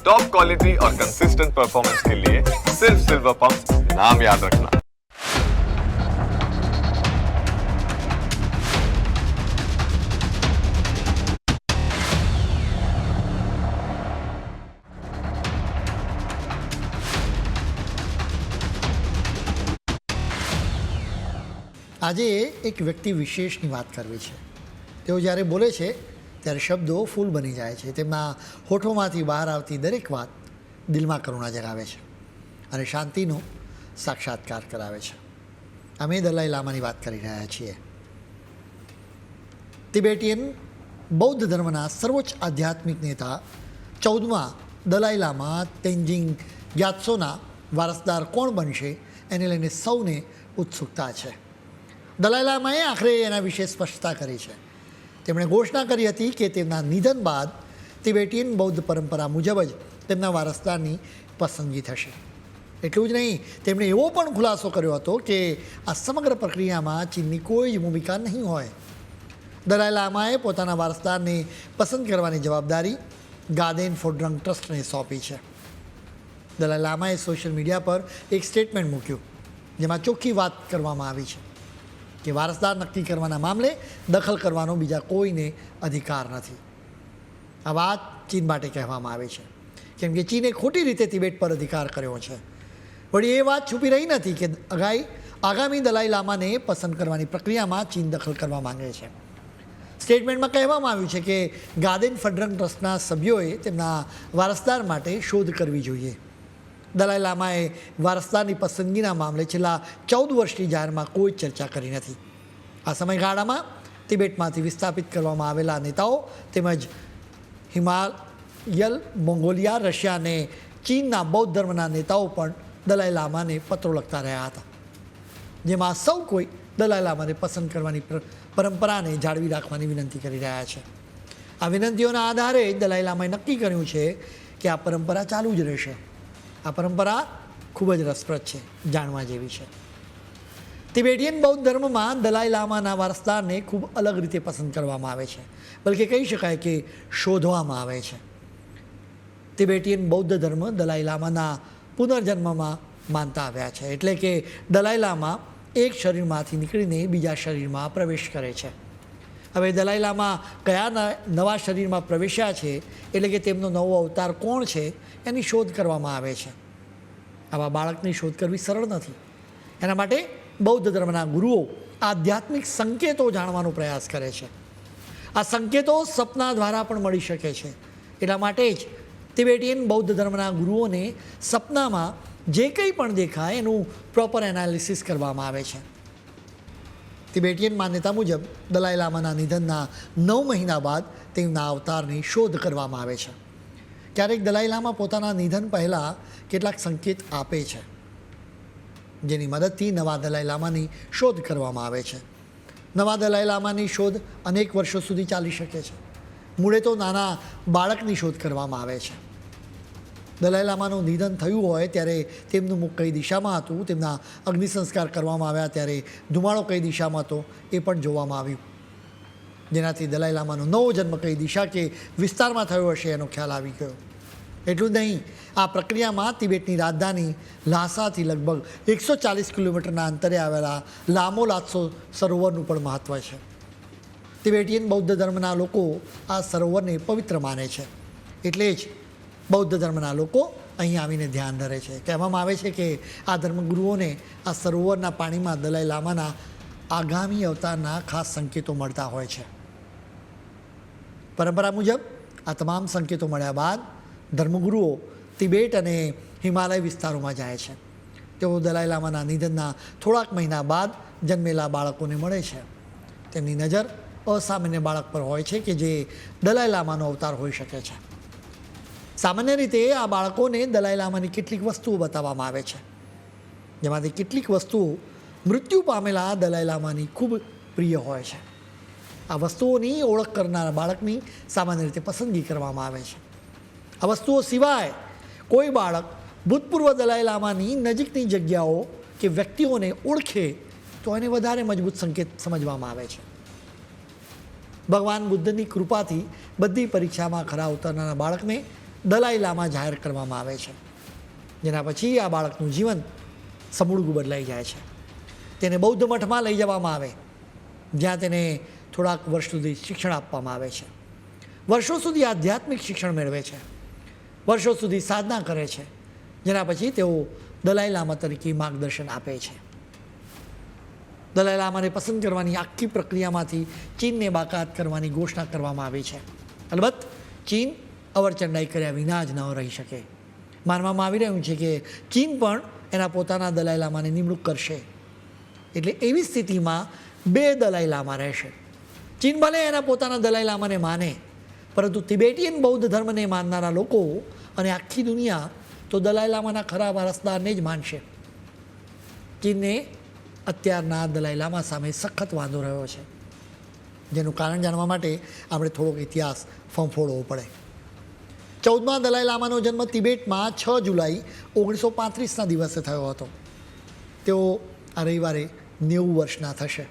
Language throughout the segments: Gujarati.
टॉप क्वालिटी और कंसिस्टेंट परफॉर्मेंस के लिए सिर्फ सिल्वर पंप नाम याद रखना આજે એક વ્યક્તિ વિશેષની વાત કરવી છે તેઓ જ્યારે બોલે છે ત્યારે શબ્દો ફૂલ બની જાય છે. તેમના હોઠોમાંથી બહાર આવતી દરેક વાત દિલમાં કરુણા જગાવે છે અને શાંતિનો સાક્ષાત્કાર કરાવે છે. અમે દલાઈ લામાની વાત કરી રહ્યા છીએ. તિબેટિયન બૌદ્ધ ધર્મના સર્વોચ્ચ આધ્યાત્મિક નેતા ચૌદમાં દલાઈ લામા તેન્જિંગ ગ્યાત્સોના વારસદાર કોણ બનશે એને લઈને સૌને ઉત્સુકતા છે. દલાઈ લામાએ આખરે એના વિશે સ્પષ્ટતા કરી છે. તેમણે ઘોષણા કરી હતી કે તેમના નિધન બાદ તિબેટીન બૌદ્ધ પરંપરા મુજબ જ તેમના વારસદારની પસંદગી થશે. એટલું જ નહીં, તેમણે એવો પણ ખુલાસો કર્યો હતો કે આ સમગ્ર પ્રક્રિયામાં ચીનની કોઈ જ ભૂમિકા નહીં હોય. દલાઈ લામાએ પોતાના વારસદારને પસંદ કરવાની જવાબદારી ગાદેન ફોડ્રંગ ટ્રસ્ટને સોંપી છે. દલાઈ લામાએ સોશિયલ મીડિયા પર એક સ્ટેટમેન્ટ મૂક્યું, જેમાં ચોખ્ખી વાત કરવામાં આવી છે. કે વારસદાર નક્કી કરવાના મામલે દખલ કરવાનો બીજા કોઈને અધિકાર નથી. આ વાત ચીન માટે કહેવામાં આવે છે. કેમ કે ચીને ખોટી રીતે તિબેટ પર અધિકાર કર્યો છે. વળી એ વાત છુપી રહી નથી કે અગાઈ આગામી દલાઈ લામાને પસંદ કરવાની પ્રક્રિયામાં ચીન દખલ કરવા માંગે છે. સ્ટેટમેન્ટમાં કહેવામાં આવ્યું છે કે ગાદેન ફડરંગ ટ્રસ્ટના સભ્યોએ તેમના વારસદાર માટે શોધ કરવી જોઈએ. દલાઈ લામાએ વારસદારની પસંદગીના મામલે છેલ્લા ચૌદ વર્ષની જાહેરમાં કોઈ ચર્ચા કરી નથી. આ સમયગાળામાં તિબેટમાંથી વિસ્થાપિત કરવામાં આવેલા નેતાઓ તેમજ હિમાલયલ મોંગોલિયા, રશિયા અને ચીનના બૌદ્ધ ધર્મના નેતાઓ પણ દલાઈ લામાને પત્રો લખતા રહ્યા હતા. જેમાં સૌ કોઈ દલાઈ લામાને પસંદ કરવાની પરંપરાને જાળવી રાખવાની વિનંતી કરી રહ્યા છે. આ વિનંતીઓના આધારે દલાઈ લામાએ નક્કી કર્યું છે કે આ પરંપરા ચાલુ જ રહેશે. આ પરંપરા ખૂબ જ રસપ્રદ છે, જાણવા જેવી છે. તિબેટિયન બૌદ્ધ ધર્મમાં દલાઈ લામાના વારસદારને ખૂબ અલગ રીતે પસંદ કરવામાં આવે છે. બલકે કહી શકાય કે શોધવામાં આવે છે. તિબેટિયન બૌદ્ધ ધર્મ દલાઈ લામાના પુનર્જન્મમાં માનતા આવ્યા છે. એટલે કે દલાઈ લામા એક શરીરમાંથી નીકળીને બીજા શરીરમાં પ્રવેશ કરે છે. હવે દલાઈ લામા કયા નવા શરીરમાં પ્રવેશ્યા છે, એટલે કે તેમનો નવો અવતાર કોણ છે, એની શોધ કરવામાં આવે છે. આવા બાળકની શોધ કરવી સરળ નથી. એના માટે બૌદ્ધ ધર્મના ગુરુઓ આધ્યાત્મિક સંકેતો જાણવાનો પ્રયાસ કરે છે. આ સંકેતો સપના દ્વારા પણ મળી શકે છે. એટલા માટે જ તિબેટીયન બૌદ્ધ ધર્મના ગુરુઓને સપનામાં જે કંઈ પણ દેખાય એનું પ્રોપર એનાલિસિસ કરવામાં આવે છે. તિબેટિયન માન્યતા મુજબ દલાઈ લામાના નિધનના નવ મહિના બાદ તેમના અવતારની શોધ કરવામાં આવે છે. ક્યારેક દલાઈ લામા પોતાના નિધન પહેલાં કેટલાક સંકેત આપે છે, જેની મદદથી નવા દલાઈ લામાની શોધ કરવામાં આવે છે. નવા દલાઈ લામાની શોધ અનેક વર્ષો સુધી ચાલી શકે છે. મૂળે તો નાના બાળકની શોધ કરવામાં આવે છે. દલાઈ લામાનું નિધન થયું હોય ત્યારે તેમનું મુખ કઈ દિશામાં હતું? તેમના અગ્નિ સંસ્કાર કરવામાં આવ્યા ત્યારે ધુમાડો કઈ દિશામાં હતો? એ પણ જોવામાં આવ્યું. જેનાથી દલાઈ લામાનો નવો જન્મ કઈ દિશા કે વિસ્તારમાં થયો હશે એનો ખ્યાલ આવી ગયો. એટલું જ નહીં, આ પ્રક્રિયામાં તિબેટની રાજધાની લાસાથી લગભગ એકસો ચાલીસ કિલોમીટરના અંતરે આવેલા લામો લાત્સો સરોવરનું પણ મહત્ત્વ છે. તિબેટીયન બૌદ્ધ ધર્મના લોકો આ સરોવરને પવિત્ર માને છે. એટલે જ બૌદ્ધ ધર્મના લોકો અહીં આવીને ધ્યાન ધરે છે. કહેવામાં આવે છે કે આ ધર્મગુરુઓને આ સરોવરના પાણીમાં દલાઈ લામાના આગામી અવતારના ખાસ સંકેતો મળતા હોય છે. પરંપરા મુજબ આ તમામ સંકેતો મળ્યા બાદ ધર્મગુરુઓ તિબેટ અને હિમાલય વિસ્તારોમાં જાય છે. તેઓ દલાઈ લામાના નિધનના થોડાક મહિના બાદ જન્મેલા બાળકોને મળે છે. તેમની નજર અસામાન્ય બાળક પર હોય છે કે જે દલાઈ લામાનો અવતાર હોઈ શકે છે. સામાન્ય રીતે આ બાળકોને દલાઈ લામાની કેટલીક વસ્તુઓ બતાવવામાં આવે છે. જેમાંથી કેટલીક વસ્તુઓ મૃત્યુ પામેલા દલાઈ લામાની ખૂબ પ્રિય હોય છે. આ વસ્તુઓની ઓળખ કરનારા બાળકની સામાન્ય રીતે પસંદગી કરવામાં આવે છે. આ વસ્તુઓ સિવાય કોઈ બાળક ભૂતપૂર્વ દલાઈ લામાની નજીકની જગ્યાઓ કે વ્યક્તિઓને ઓળખે તો એને વધારે મજબૂત સંકેત સમજવામાં આવે છે. ભગવાન બુદ્ધની કૃપાથી બધી પરીક્ષામાં ખરા ઉતરનારા બાળકને દલાઈ લામા જાહેર કરવામાં આવે છે. જેના પછી આ બાળકનું જીવન સમૂળગું બદલાઈ જાય છે. તેને બૌદ્ધ મઠમાં લઈ જવામાં આવે, જ્યાં તેને થોડાક વર્ષ સુધી શિક્ષણ આપવામાં આવે છે. વર્ષો સુધી આધ્યાત્મિક શિક્ષણ મેળવે છે. વર્ષો સુધી સાધના કરે છે. જેના પછી તેઓ દલાઈ લામા તરીકે માર્ગદર્શન આપે છે. દલાઈ લામાને પસંદ કરવાની આખી પ્રક્રિયામાંથી ચીનને બાકાત કરવાની ઘોષણા કરવામાં આવી છે. અલબત્ત, ચીન અવરચંડાઈ કર્યા વિના જ ન રહી શકે. માનવામાં આવી રહ્યું છે કે ચીન પણ એના પોતાના દલાઈ લામાની નિમણૂક કરશે. એટલે એવી સ્થિતિમાં બે દલાઈ લામા રહેશે. ચીન ભલે એના પોતાના દલાઈ લામાને માને, પરંતુ તિબેટિયન બૌદ્ધ ધર્મને માનનારા લોકો અને આખી દુનિયા તો દલાઈ લામાના ખરા વારસદારને જ માનશે. ચીનને અત્યારના દલાઈ લામા સામે સખત વાંધો રહ્યો છે. જેનું કારણ જાણવા માટે આપણે થોડોક ઇતિહાસ ફંફોડવો પડે. ચૌદમા દલાઈ લામાનો જન્મ તિબેટમાં છ જુલાઈ ઓગણીસો પાંત્રીસના દિવસે થયો હતો. તેઓ આ રવિવારે નેવું વર્ષના થશે.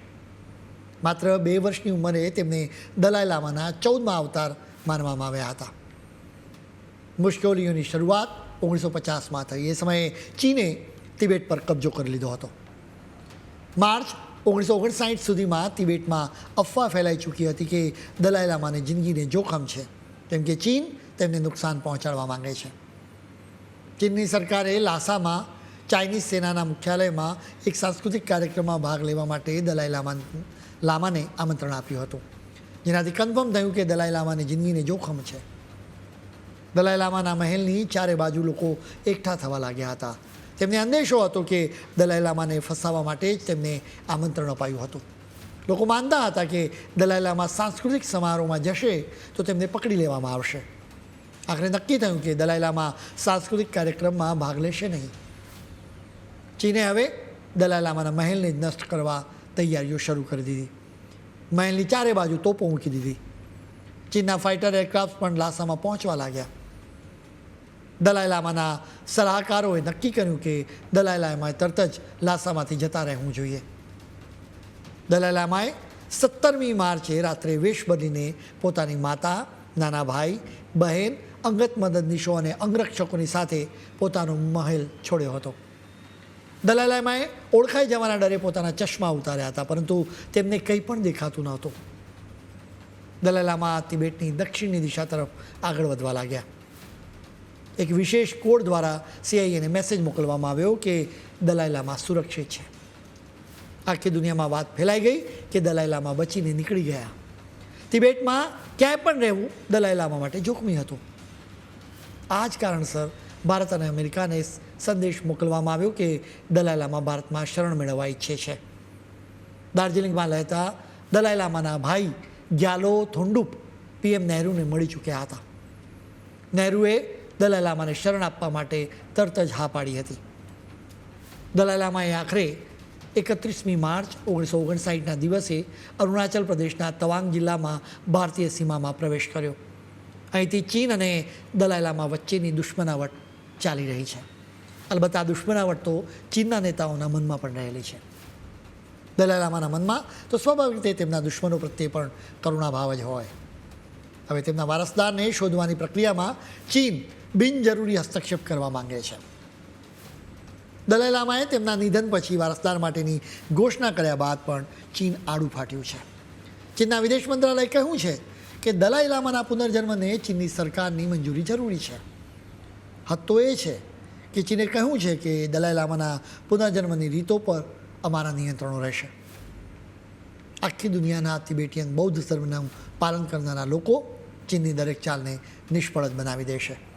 માત્ર બે વર્ષની ઉંમરે તેમને દલાઈ લામાના ચૌદમા અવતાર માનવામાં આવ્યા હતા. મુશ્કેલીઓની શરૂઆત ઓગણીસો પચાસમાં થઈ. એ સમયે ચીને તિબેટ પર કબજો કરી લીધો હતો. માર્ચ ઓગણીસો ઓગણસાઠ સુધીમાં તિબેટમાં અફવા ફેલાઈ ચૂકી હતી કે દલાઈ લામાની જિંદગીને જોખમ છે. કેમ કે ચીન તેમને નુકસાન પહોંચાડવા માંગે છે. ચીનની સરકારે લાસામાં ચાઇનીઝ સેનાના મુખ્યાલયમાં એક સાંસ્કૃતિક કાર્યક્રમમાં ભાગ લેવા માટે દલાઈ લામા લામાને આમંત્રણ આપ્યું હતું. જેનાથી કન્ફર્મ થયું કે દલાઈ લામાની જિંદગીને જોખમ છે. દલાઈ લામાના મહેલની ચારે બાજુ લોકો એકઠા થવા લાગ્યા હતા. તેમને અંદેશો હતો કે દલાઈ લામાને ફસાવવા માટે જ તેમને આમંત્રણ અપાયું હતું. લોકો માનતા હતા કે દલાઈ લામા સાંસ્કૃતિક સમારોહમાં જશે તો તેમને પકડી લેવામાં આવશે. આખરે નક્કી થયું કે દલાઈ લામા સાંસ્કૃતિક કાર્યક્રમમાં ભાગ લેશે નહીં ચીને હવે દલાઈ લામાના મહેલને નષ્ટ કરવા તૈયારીઓ શરૂ કરી દીધી મહેલની ચારે બાજુ તોપો મૂકી દીધી ચીનના ફાઇટર એરક્રાફ્ટ પણ લાસામાં પહોંચવા લાગ્યા દલાઈ લામાના સલાહકારોએ નક્કી કર્યું કે દલાઈ લામાએ તરત જ લાસામાંથી જતા રહેવું જોઈએ દલાઈ લામાએ સત્તરમી માર્ચે રાત્રે વેશ બદલીને પોતાની માતા નાના ભાઈ બહેન અંગત મદદનીશો અને અંગરક્ષકોની સાથે પોતાનો મહેલ છોડ્યો હતો. દલાલામાએ ઓળખાઈ જવાના ડરે પોતાના ચશ્મા ઉતાર્યા હતા, પરંતુ તેમને કંઈ પણ દેખાતું નહોતું દલાલામા તિબેટની દક્ષિણની દિશા તરફ આગળ વધવા લાગ્યા. એક વિશેષ કોડ દ્વારા સીઆઈએને મેસેજ મોકલવામાં આવ્યો કે દલાઈલામા સુરક્ષિત છે. આખી દુનિયામાં વાત ફેલાઈ ગઈ કે દલાઈલામા બચીને નીકળી ગયા. તિબેટમાં ક્યાંય પણ રહેવું દલાઈલામા માટે જોખમી હતું. આ જ કારણસર ભારત અને અમેરિકાને સંદેશ મોકલવામાં આવ્યો કે દલાઈ ભારતમાં શરણ મેળવવા ઈચ્છે છે. દાર્જિલિંગમાં રહેતા દલાઈલામાના ભાઈ ગ્યાલો થોંડુપ પીએમ નહેરુને મળી ચૂક્યા હતા. નહેરુએ દલાઈલામાને શરણ આપવા માટે તરત જ હા પાડી હતી. દલાઈલામાએ આખરે એકત્રીસમી માર્ચ ઓગણીસો ઓગણસાઠના દિવસે અરુણાચલ પ્રદેશના તવાંગ જિલ્લામાં ભારતીય સીમામાં પ્રવેશ કર્યો. અહીંથી ચીન અને દલાઈલામા વચ્ચેની દુશ્મનાવટ ચાલી રહી છે. અલબત્ત આ દુશ્મનાવટ તો ચીનના નેતાઓના મનમાં પણ રહેલી છે. દલાઈલામાના મનમાં તો સ્વાભાવિક રીતે તેમના દુશ્મનો પ્રત્યે પણ કરુણાભાવ જ હોય. હવે તેમના વારસદારને શોધવાની પ્રક્રિયામાં ચીન બિનજરૂરી હસ્તક્ષેપ કરવા માંગે છે. દલાઈલામાએ તેમના નિધન પછી વારસદાર માટેની ઘોષણા કર્યા બાદ પણ ચીન આડું ફાટ્યું છે. ચીનના વિદેશ મંત્રાલયે કહ્યું છે કે દલાઈ લામાના પુનર્જન્મને ચીનની સરકારની મંજૂરી જરૂરી છે. હદ તો એ છે કે ચીને કહ્યું છે કે દલાઈ લામાના પુનર્જન્મની રીતો પર અમારા નિયંત્રણો રહેશે. આખી દુનિયાના તિબેટિયન બૌદ્ધ ધર્મનું પાલન કરનારા લોકો ચીનની દરેક ચાલને નિષ્ફળ જ બનાવી દેશે.